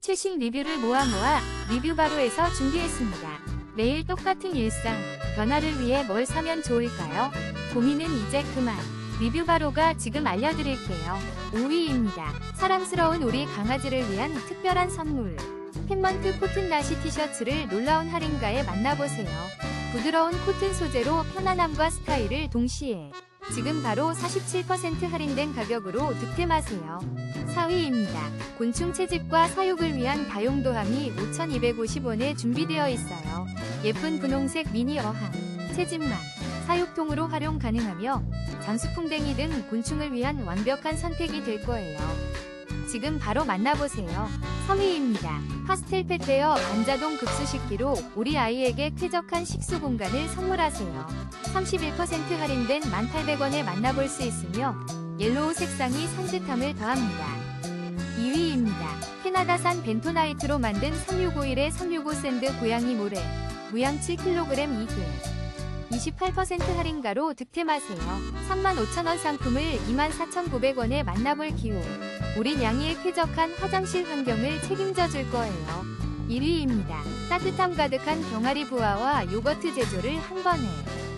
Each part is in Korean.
최신 리뷰를 모아 모아 리뷰 바로에서 준비했습니다. 매일 똑같은 일상, 변화를 위해 뭘 사면 좋을까요? 고민은 이제 그만. 리뷰 바로가 지금 알려드릴게요. 5위입니다. 사랑스러운 우리 강아지를 위한 특별한 선물. 팬먼트 코튼 나시 티셔츠를 놀라운 할인가에 만나보세요. 부드러운 코튼 소재로 편안함과 스타일을 동시에 지금 바로 47% 할인된 가격으로 득템하세요. 4위입니다. 곤충 채집과 사육을 위한 다용 도함이 5,250원에 준비되어 있어요. 예쁜 분홍색 미니 어항, 채집망, 사육통으로 활용 가능하며 장수풍뎅이 등 곤충을 위한 완벽한 선택이 될 거예요. 지금 바로 만나보세요. 3위입니다. 파스텔 페페어 반자동 급수식기로 우리 아이에게 쾌적한 식수 공간을 선물하세요. 31% 할인된 1,800원에 만나볼 수 있으며 옐로우 색상이 산뜻함을 더합니다. 2위입니다. 캐나다산 벤토나이트로 만든 3651의 365 샌드 고양이 모래 무양 7kg 이글 28% 할인가로 득템하세요. 35,000원 상품을 24,900원에 만나볼 기호. 우리 냥이의 쾌적한 화장실 환경을 책임져 줄 거예요. 1위입니다. 따뜻함 가득한 병아리 부화와 요거트 제조를 한 번에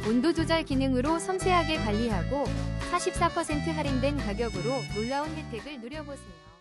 온도 조절 기능으로 섬세하게 관리하고 44% 할인된 가격으로 놀라운 혜택을 누려보세요.